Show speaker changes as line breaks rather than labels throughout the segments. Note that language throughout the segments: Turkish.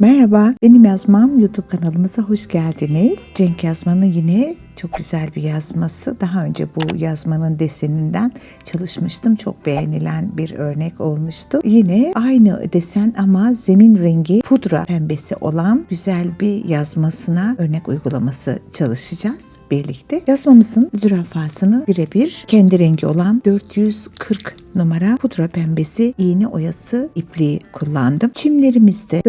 Merhaba, benim yazmam YouTube kanalımıza hoş geldiniz. Cenk Yazman'ın yine çok güzel bir yazması. Daha önce bu yazmanın deseninden çalışmıştım. Çok beğenilen bir örnek olmuştu. Yine aynı desen ama zemin rengi pudra pembesi olan güzel bir yazmasına örnek uygulaması çalışacağız birlikte. Yazmamızın zürafasını birebir kendi rengi olan 440 numara pudra pembesi iğne oyası ipliği kullandım. Çimlerimizde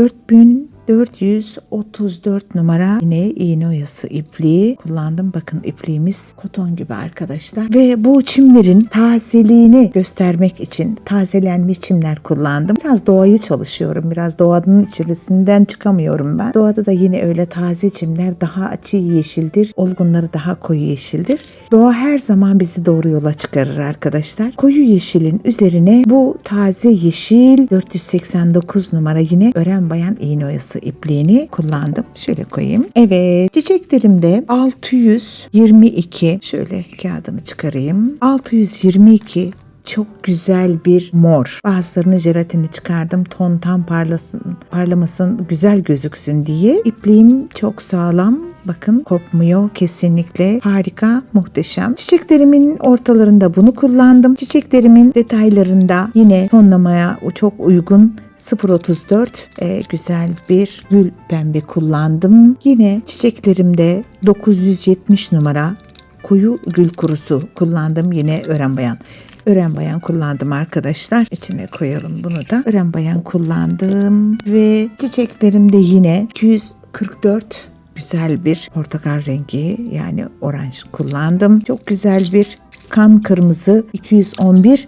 4434 numara yine iğne oyası ipliği kullandım. Bakın ipliğimiz koton gibi arkadaşlar. Ve bu çimlerin tazeliğini göstermek için tazelenmiş çimler kullandım. Biraz doğayı çalışıyorum. Biraz doğanın içerisinden çıkamıyorum ben. Doğada da yine öyle taze çimler daha açı yeşildir. Olgunları daha koyu yeşildir. Doğa her zaman bizi doğru yola çıkarır arkadaşlar. Koyu yeşilin üzerine bu taze yeşil 489 numara yine ören bayan iğne oyası ipliğini kullandım. Şöyle koyayım. Evet çiçeklerimde 622 şöyle kağıdını çıkarayım. 622 çok güzel bir mor. Bazılarını jelatini çıkardım. Ton tam parlasın, parlamasın, güzel gözüksün diye. İpliğim çok sağlam. Bakın kopmuyor kesinlikle. Harika, muhteşem. Çiçeklerimin ortalarında bunu kullandım. Çiçeklerimin detaylarında yine tonlamaya çok uygun 034 e, güzel bir gül pembe kullandım. Yine çiçeklerimde 970 numara koyu gül kurusu kullandım. Yine ören bayan. Ören bayan kullandım arkadaşlar. İçine koyalım bunu da. Ören bayan kullandım ve çiçeklerimde yine 244 güzel bir portakal rengi yani oranj kullandım. Çok güzel bir kan kırmızı 211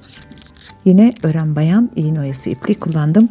Yine ören bayan iğne oyası iplik kullandım.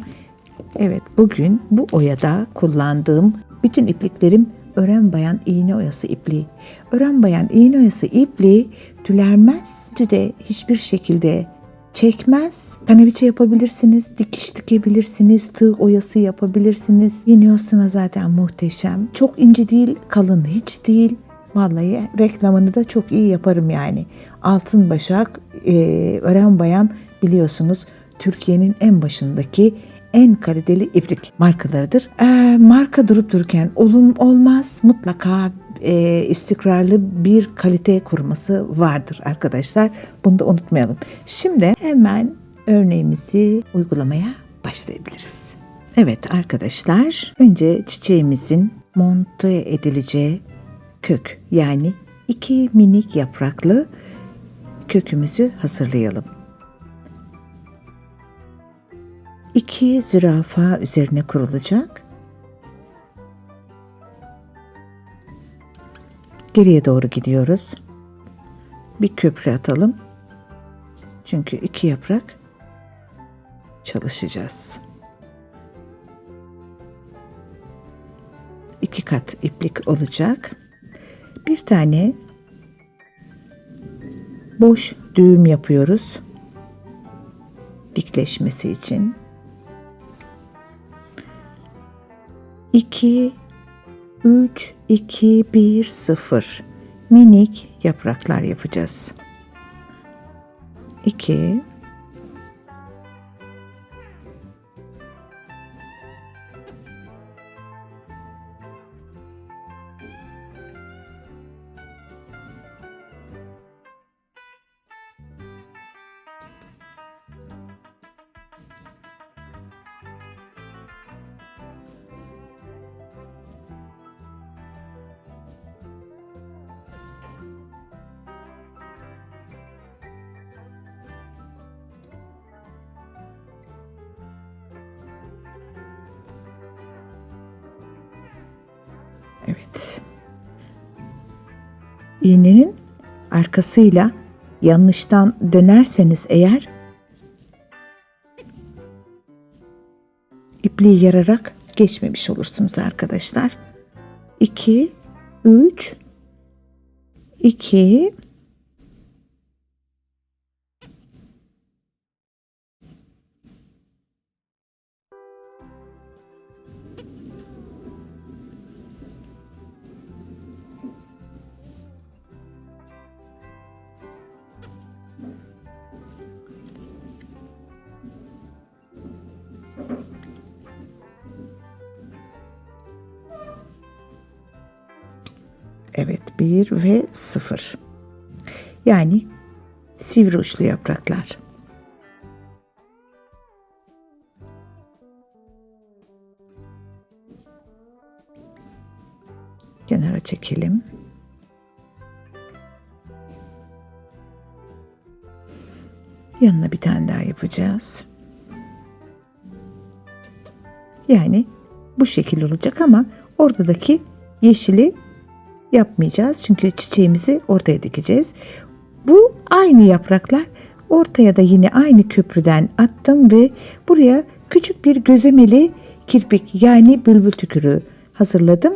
Evet bugün bu oyada kullandığım bütün ipliklerim ören bayan iğne oyası ipliği. Ören bayan iğne oyası ipliği tülermez. Tüde hiçbir şekilde çekmez. Kaneviçe yapabilirsiniz, dikiş dikebilirsiniz, tığ oyası yapabilirsiniz. Yeni oyasına zaten muhteşem. Çok ince değil, kalın hiç değil. Vallahi reklamını da çok iyi yaparım yani. Altın Başak, e, Ören Bayan biliyorsunuz Türkiye'nin en başındaki en kaliteli iplik markalarıdır. E, marka durup dururken olum olmaz mutlaka e, istikrarlı bir kalite kurması vardır arkadaşlar. Bunu da unutmayalım. Şimdi hemen örneğimizi uygulamaya başlayabiliriz. Evet arkadaşlar önce çiçeğimizin monte edileceği kök yani iki minik yapraklı kökümüzü hazırlayalım. İki zürafa üzerine kurulacak. Geriye doğru gidiyoruz. Bir köprü atalım. Çünkü iki yaprak çalışacağız. İki kat iplik olacak. Bir tane boş düğüm yapıyoruz. Dikleşmesi için. 2 3 2 1 0 minik yapraklar yapacağız. 2 İğnenin arkasıyla yanlıştan dönerseniz eğer ipliği yararak geçmemiş olursunuz arkadaşlar. 2 3 2 1 ve 0. Yani sivri uçlu yapraklar. Kenara çekelim. Yanına bir tane daha yapacağız. Yani bu şekil olacak ama oradaki yeşili yapmayacağız. Çünkü çiçeğimizi ortaya dikeceğiz. Bu aynı yapraklar ortaya da yine aynı köprüden attım ve buraya küçük bir gözemeli kirpik yani bülbül tükürüğü hazırladım.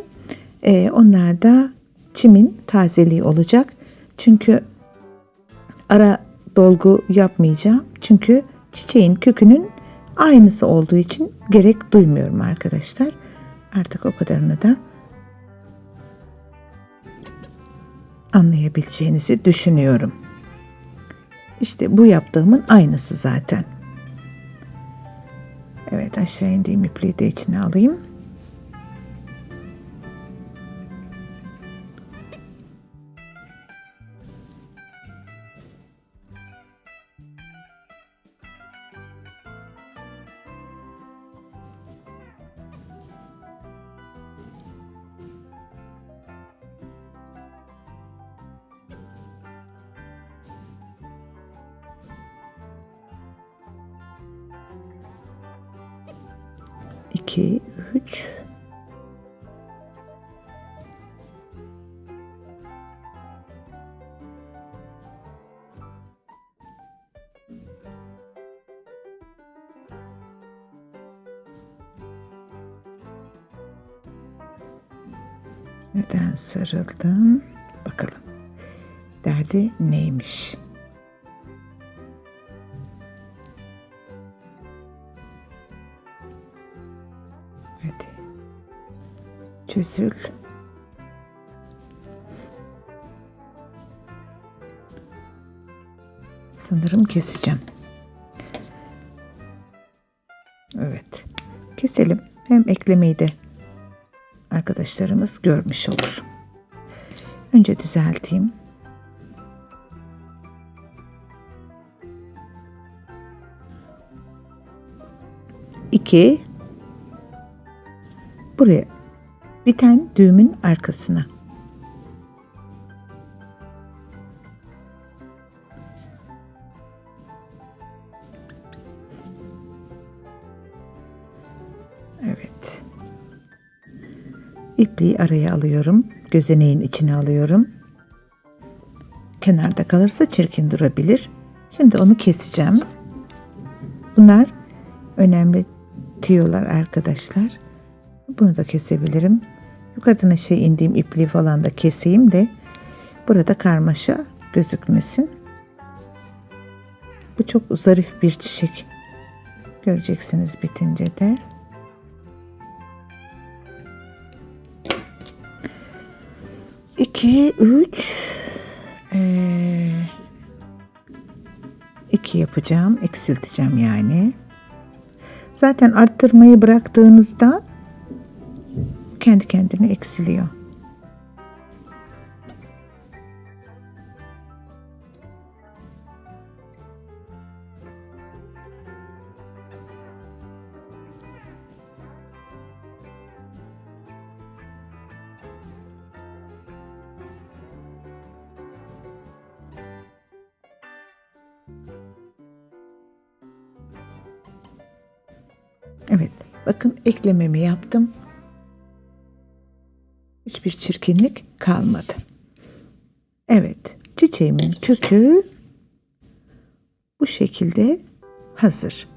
Ee, onlar da çimin tazeliği olacak. Çünkü ara dolgu yapmayacağım. Çünkü çiçeğin kökünün aynısı olduğu için gerek duymuyorum arkadaşlar. Artık o kadarını da anlayabileceğinizi düşünüyorum. İşte bu yaptığımın aynısı zaten. Evet aşağı indiğim ipliği de içine alayım. Neden sarıldım? Bakalım. Derdi neymiş? Hadi. Çözül. Sanırım keseceğim. Evet. Keselim. Hem eklemeyi de arkadaşlarımız görmüş olur. Önce düzelteyim. İki buraya biten düğümün arkasına. İpliği araya alıyorum. Gözeneğin içine alıyorum. Kenarda kalırsa çirkin durabilir. Şimdi onu keseceğim. Bunlar önemli tiyolar arkadaşlar. Bunu da kesebilirim. Yukarıdan aşağı indiğim ipliği falan da keseyim de burada karmaşa gözükmesin. Bu çok zarif bir çiçek. Göreceksiniz bitince de. İki, üç, ee, iki yapacağım, eksilteceğim yani. Zaten arttırmayı bıraktığınızda kendi kendine eksiliyor. Eklememi yaptım. Hiçbir çirkinlik kalmadı. Evet, çiçeğimin kökü bu şekilde hazır.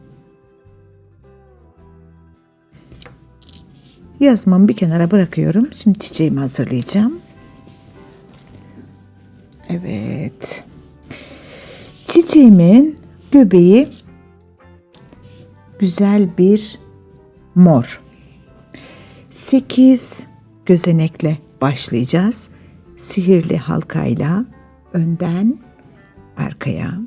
Yazmamı bir kenara bırakıyorum. Şimdi çiçeğimi hazırlayacağım. Evet. Çiçeğimin göbeği güzel bir mor. 8 gözenekle başlayacağız. Sihirli halkayla önden arkaya.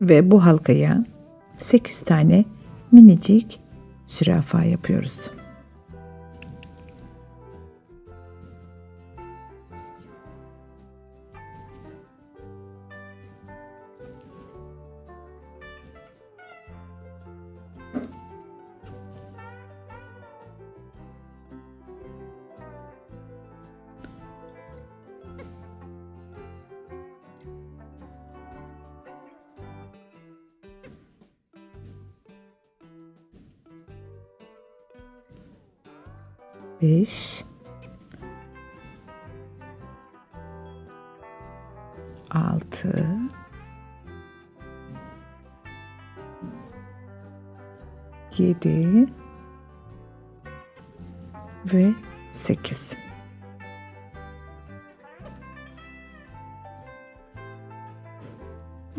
Ve bu halkaya 8 tane minicik zürafa yapıyoruz. 5 6 7 ve 8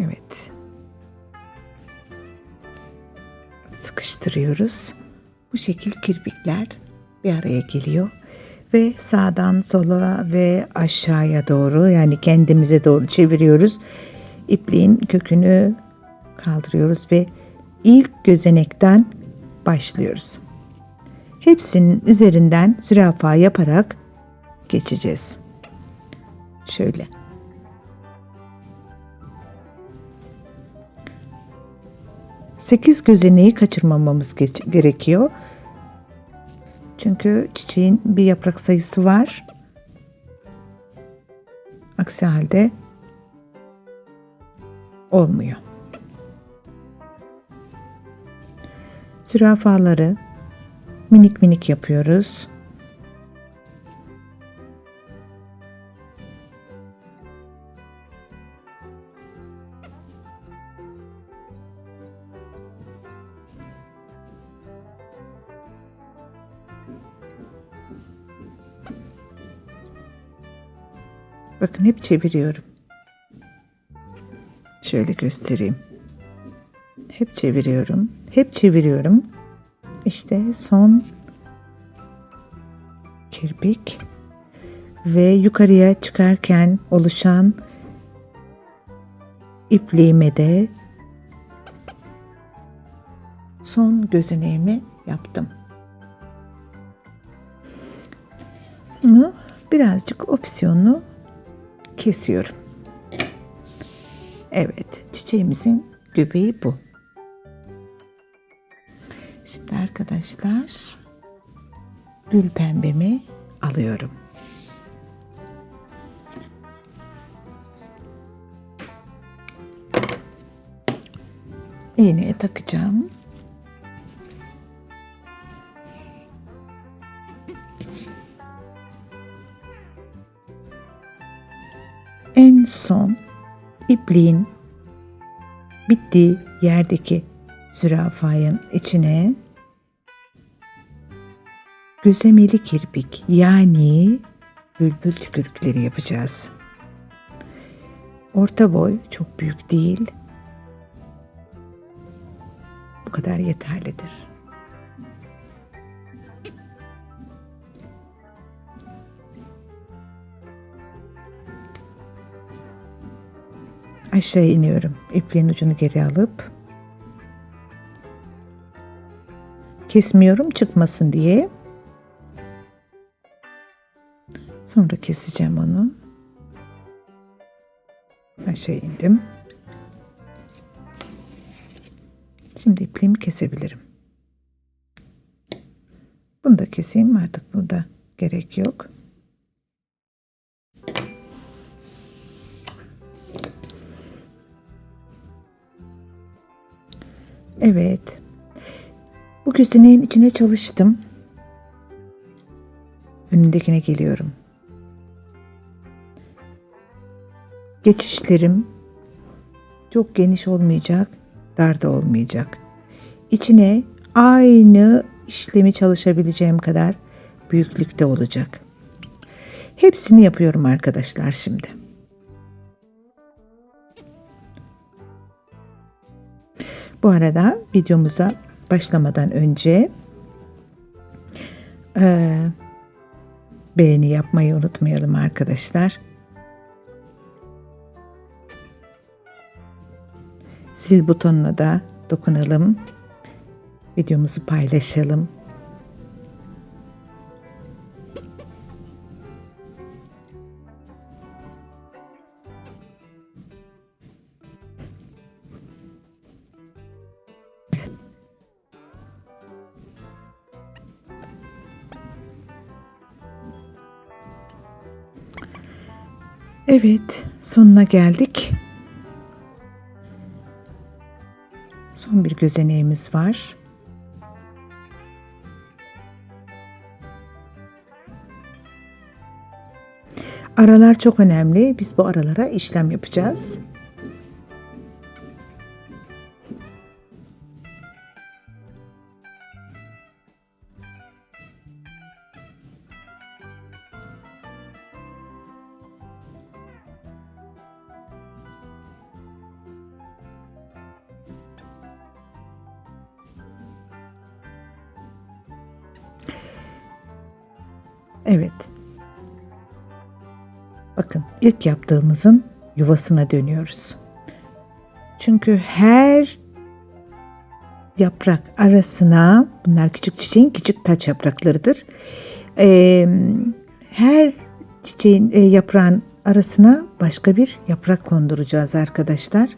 Evet. Sıkıştırıyoruz. Bu şekil kirpikler bir araya geliyor ve sağdan sola ve aşağıya doğru yani kendimize doğru çeviriyoruz. İpliğin kökünü kaldırıyoruz ve ilk gözenekten başlıyoruz. Hepsinin üzerinden zürafa yaparak geçeceğiz. Şöyle. Sekiz gözeneği kaçırmamamız gerekiyor. Çünkü çiçeğin bir yaprak sayısı var. Aksi halde olmuyor. Zürafaları minik minik yapıyoruz. Bakın hep çeviriyorum. Şöyle göstereyim. Hep çeviriyorum. Hep çeviriyorum. İşte son kirpik ve yukarıya çıkarken oluşan ipliğime de son gözeneğimi yaptım. Birazcık opsiyonlu kesiyorum. Evet, çiçeğimizin göbeği bu. Şimdi arkadaşlar gül pembemi alıyorum. İğneye takacağım. Son ipliğin bittiği yerdeki zürafayın içine gözemeli kirpik yani bülbül tükürükleri yapacağız. Orta boy çok büyük değil. Bu kadar yeterlidir. Aşağı iniyorum. İpliğin ucunu geri alıp kesmiyorum çıkmasın diye. Sonra keseceğim onu. Aşağı indim. Şimdi ipliğimi kesebilirim. Bunu da keseyim artık burada gerek yok. Evet. Bu gözeneğin içine çalıştım. Önündekine geliyorum. Geçişlerim çok geniş olmayacak, dar da olmayacak. İçine aynı işlemi çalışabileceğim kadar büyüklükte olacak. Hepsini yapıyorum arkadaşlar şimdi. Bu arada videomuza başlamadan önce eee, beğeni yapmayı unutmayalım arkadaşlar. Zil butonuna da dokunalım. Videomuzu paylaşalım. Evet, sonuna geldik. Son bir gözeneğimiz var. Aralar çok önemli. Biz bu aralara işlem yapacağız. İlk yaptığımızın yuvasına dönüyoruz. Çünkü her yaprak arasına bunlar küçük çiçeğin küçük taç yapraklarıdır. Her çiçeğin e, yaprağın arasına başka bir yaprak konduracağız arkadaşlar.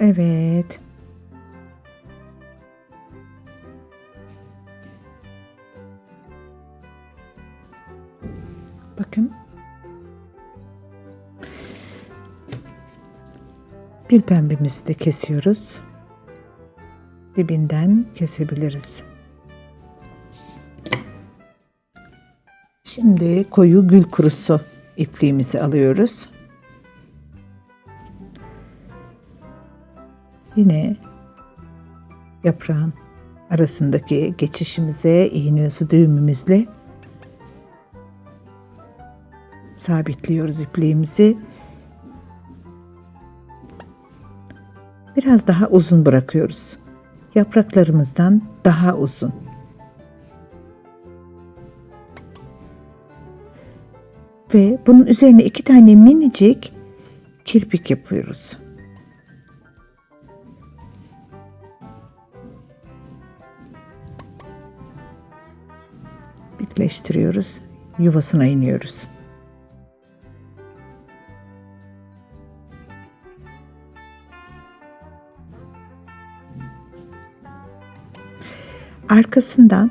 Evet. Bakın. Gül pembemizi de kesiyoruz. Dibinden kesebiliriz. Şimdi koyu gül kurusu ipliğimizi alıyoruz. Yine yaprağın arasındaki geçişimize iğne düğümümüzle sabitliyoruz ipliğimizi. Biraz daha uzun bırakıyoruz. Yapraklarımızdan daha uzun. Ve bunun üzerine iki tane minicik kirpik yapıyoruz. Dikleştiriyoruz. Yuvasına iniyoruz. Arkasından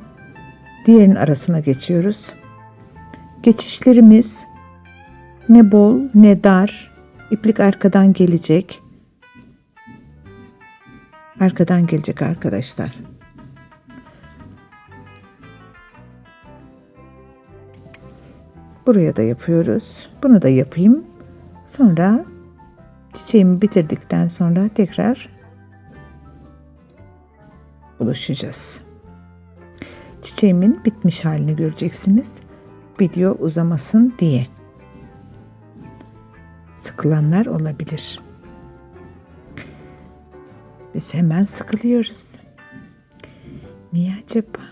diğerinin arasına geçiyoruz. Geçişlerimiz ne bol ne dar. İplik arkadan gelecek. Arkadan gelecek arkadaşlar. Buraya da yapıyoruz. Bunu da yapayım. Sonra çiçeğimi bitirdikten sonra tekrar buluşacağız. Çiçeğimin bitmiş halini göreceksiniz. Video uzamasın diye. Sıkılanlar olabilir. Biz hemen sıkılıyoruz. Niye acaba?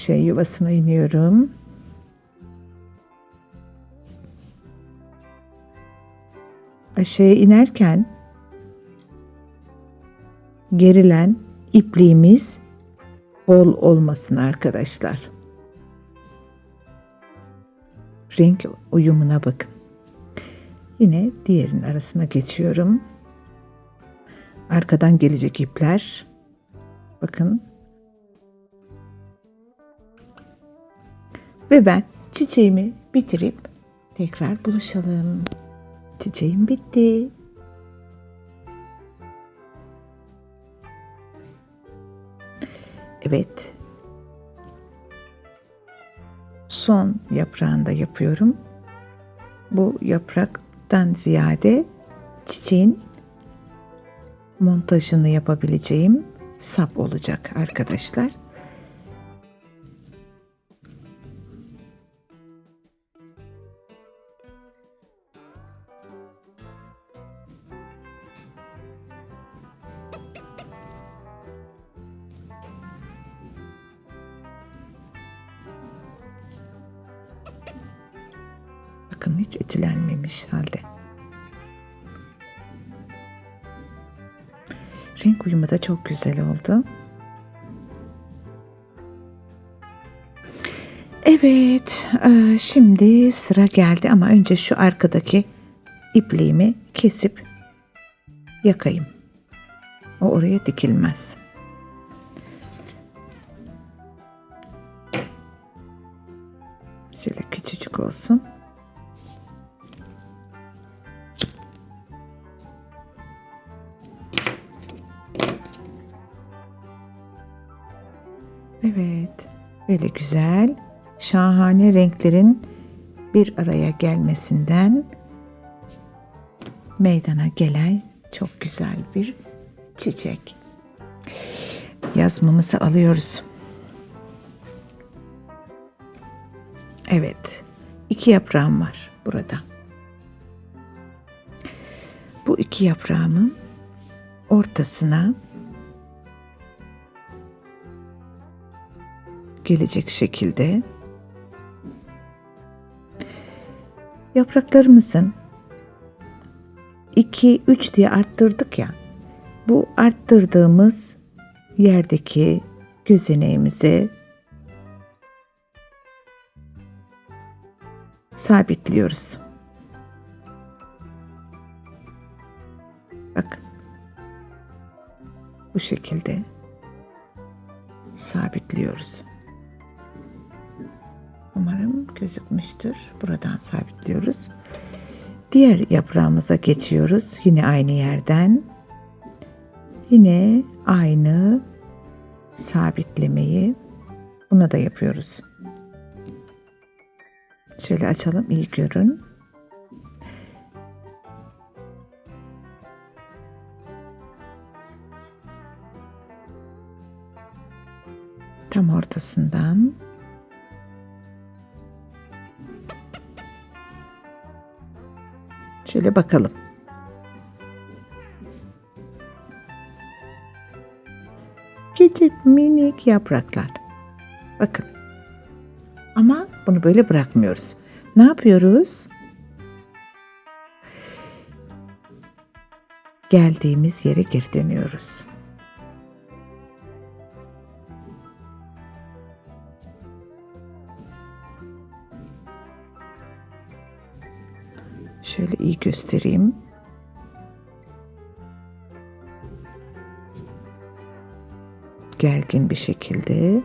Aşağı yuvasına iniyorum. Aşağıya inerken gerilen ipliğimiz bol olmasın arkadaşlar. Renk uyumuna bakın. Yine diğerinin arasına geçiyorum. Arkadan gelecek ipler. Bakın Ve ben çiçeğimi bitirip tekrar buluşalım. Çiçeğim bitti. Evet. Son yaprağında yapıyorum. Bu yapraktan ziyade çiçeğin montajını yapabileceğim sap olacak arkadaşlar. güzel oldu. Evet, e, şimdi sıra geldi ama önce şu arkadaki ipliğimi kesip yakayım. O oraya dikilmez. Şöyle küçücük olsun. Böyle güzel, şahane renklerin bir araya gelmesinden meydana gelen çok güzel bir çiçek. Yazmamızı alıyoruz. Evet. iki yaprağım var burada. Bu iki yaprağımın ortasına gelecek şekilde yapraklarımızın 2 3 diye arttırdık ya. Bu arttırdığımız yerdeki gözeneğimizi sabitliyoruz. Bak. Bu şekilde sabitliyoruz. Umarım gözükmüştür. Buradan sabitliyoruz. Diğer yaprağımıza geçiyoruz. Yine aynı yerden. Yine aynı sabitlemeyi buna da yapıyoruz. Şöyle açalım iyi görün. Tam ortasından Şöyle bakalım. Küçük minik yapraklar. Bakın. Ama bunu böyle bırakmıyoruz. Ne yapıyoruz? Geldiğimiz yere geri dönüyoruz. Şöyle iyi göstereyim. Gergin bir şekilde.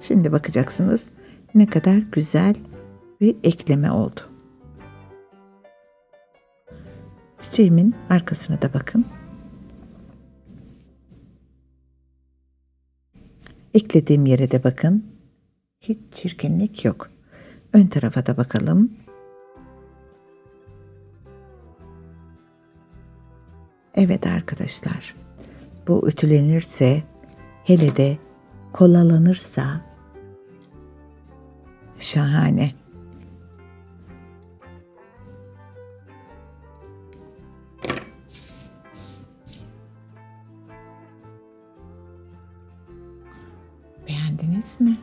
Şimdi bakacaksınız ne kadar güzel bir ekleme oldu. Çiçeğimin arkasına da bakın. Eklediğim yere de bakın. Hiç çirkinlik yok. Ön tarafa da bakalım. Evet arkadaşlar. Bu ütülenirse hele de kolalanırsa şahane. Beğendiniz mi?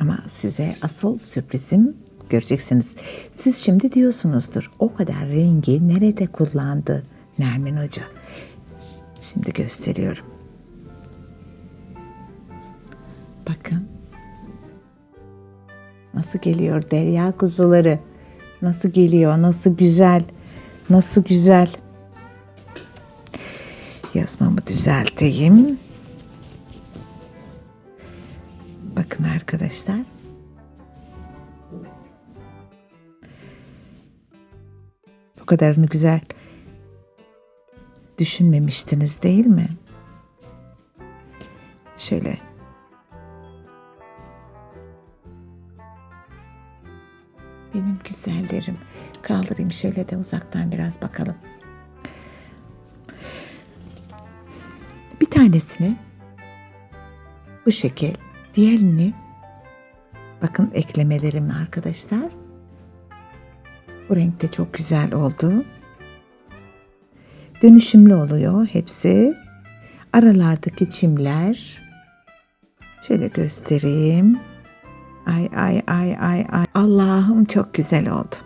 Ama size asıl sürprizim göreceksiniz. Siz şimdi diyorsunuzdur o kadar rengi nerede kullandı Nermin Hoca? Şimdi gösteriyorum. Bakın. Nasıl geliyor derya kuzuları? Nasıl geliyor? Nasıl güzel? Nasıl güzel? Yazmamı düzelteyim. Bakın arkadaşlar. Bu kadarını güzel düşünmemiştiniz değil mi? Şöyle Benim güzellerim. Kaldırayım şöyle de uzaktan biraz bakalım. Bir tanesini bu şekil, diğerini bakın eklemelerim arkadaşlar. Bu renk de çok güzel oldu. Dönüşümlü oluyor hepsi. Aralardaki çimler şöyle göstereyim. Ay ay ay ay ay. Allah'ım çok güzel oldu.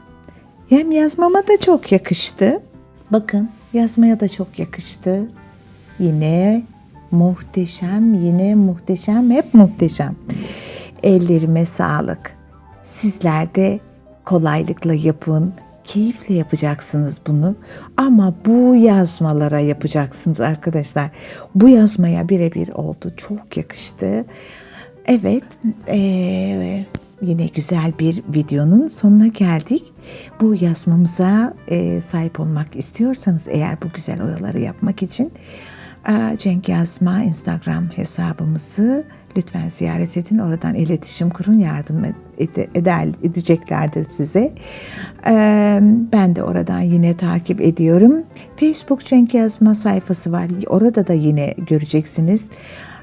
Hem yazmama da çok yakıştı. Bakın yazmaya da çok yakıştı. Yine muhteşem, yine muhteşem, hep muhteşem. Ellerime sağlık. Sizler de kolaylıkla yapın. Keyifle yapacaksınız bunu. Ama bu yazmalara yapacaksınız arkadaşlar. Bu yazmaya birebir oldu. Çok yakıştı. Evet, eee, yine güzel bir videonun sonuna geldik. Bu yazmamıza e, sahip olmak istiyorsanız eğer bu güzel oyaları yapmak için Cenk Yazma Instagram hesabımızı lütfen ziyaret edin. Oradan iletişim kurun. Yardım ed- eder, edeceklerdir size. E, ben de oradan yine takip ediyorum. Facebook Cenk Yazma sayfası var. Orada da yine göreceksiniz.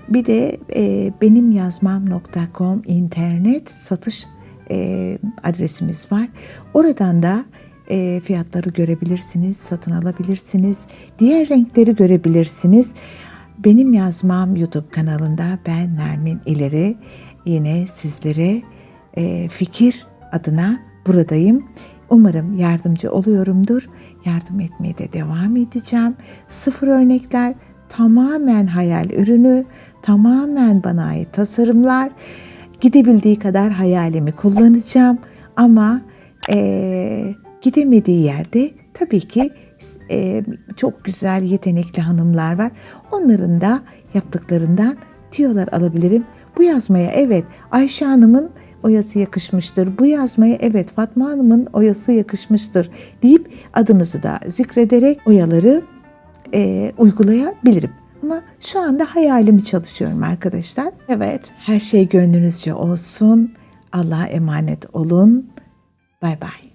Bir de e, benimyazmam.com internet satış e, adresimiz var. Oradan da e, fiyatları görebilirsiniz, satın alabilirsiniz. Diğer renkleri görebilirsiniz. Benim yazmam YouTube kanalında ben Nermin İleri yine sizlere e, fikir adına buradayım. Umarım yardımcı oluyorumdur. Yardım etmeye de devam edeceğim. Sıfır örnekler tamamen hayal ürünü, tamamen bana ait tasarımlar. Gidebildiği kadar hayalimi kullanacağım ama eee, gidemediği yerde tabii ki eee, çok güzel yetenekli hanımlar var. Onların da yaptıklarından tüyolar alabilirim. Bu yazmaya evet Ayşe Hanım'ın oyası yakışmıştır. Bu yazmaya evet Fatma Hanım'ın oyası yakışmıştır deyip adınızı da zikrederek oyaları e, uygulayabilirim. Ama şu anda hayalimi çalışıyorum arkadaşlar. Evet, her şey gönlünüzce olsun. Allah'a emanet olun. Bay bay.